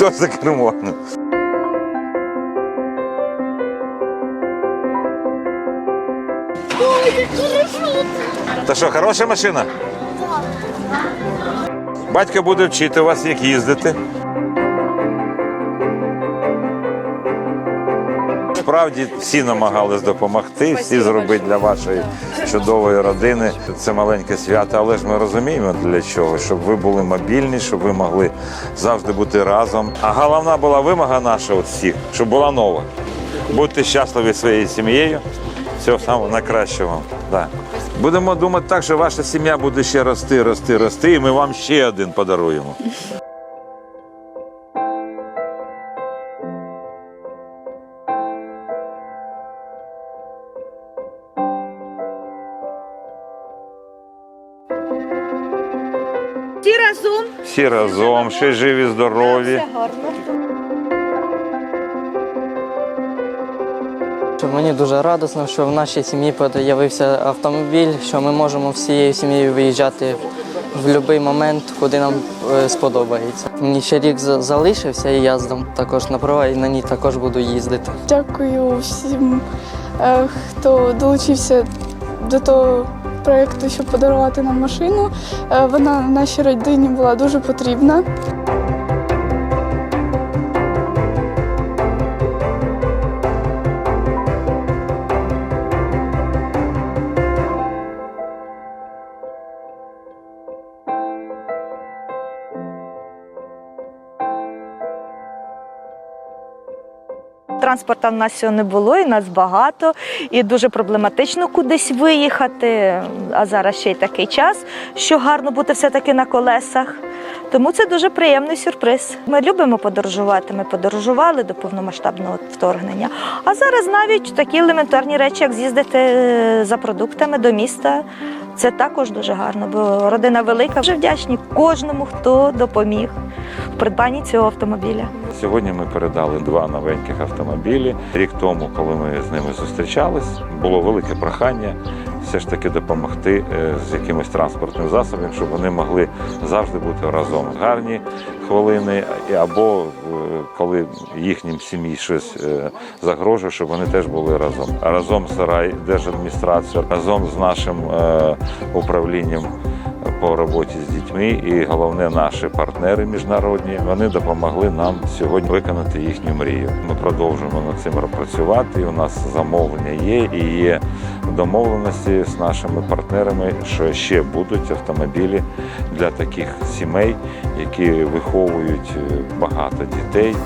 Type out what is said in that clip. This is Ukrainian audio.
Хто за кермо? Та що, хороша машина? Батько буде вчити вас, як їздити. Справді всі намагались допомогти, всі зробити для вашої чудової родини це маленьке свято, але ж ми розуміємо для чого, щоб ви були мобільні, щоб ви могли завжди бути разом. А головна була вимога наша от всіх, щоб була нова. Будьте щасливі своєю сім'єю. Всього самого найкращого вам. Да. Будемо думати так, що ваша сім'я буде ще рости, рости, рости, і ми вам ще один подаруємо. Всі разом. Всі разом, ще живі, здорові. Що Мені дуже радісно, що в нашій сім'ї з'явився автомобіль, що ми можемо всією сім'єю виїжджати в будь-який момент, куди нам е, сподобається. Мені ще рік за- залишився, і я здам також на права, і на ній також буду їздити. Дякую всім, е, хто долучився до того проєкту, щоб подарувати нам машину. вона Вона нашій родині була дуже потрібна. Транспорту в нас цього не було, і нас багато, і дуже проблематично кудись виїхати. А зараз ще й такий час, що гарно бути все-таки на колесах. Тому це дуже приємний сюрприз. Ми любимо подорожувати. Ми подорожували до повномасштабного вторгнення. А зараз навіть такі елементарні речі, як з'їздити е, за продуктами до міста. Це також дуже гарно, бо родина велика. Вже вдячні кожному, хто допоміг в придбанні цього автомобіля. Сьогодні ми передали два новеньких автомобілі. Рік тому, коли ми з ними зустрічались, було велике прохання все ж таки допомогти е, з якимось транспортним засобом, щоб вони могли завжди бути разом. Гарні хвилини, або е, коли їхнім сім'ї щось е, загрожує, щоб вони теж були разом. Разом з райдержадміністрацією, разом з нашим управлінням по роботі з дітьми, і головне, наші партнери міжнародні вони допомогли нам сьогодні виконати їхню мрію. Ми продовжуємо над цим працювати. У нас замовлення є і є домовленості з нашими партнерами, що ще будуть автомобілі для таких сімей, які виховують е, багато дітей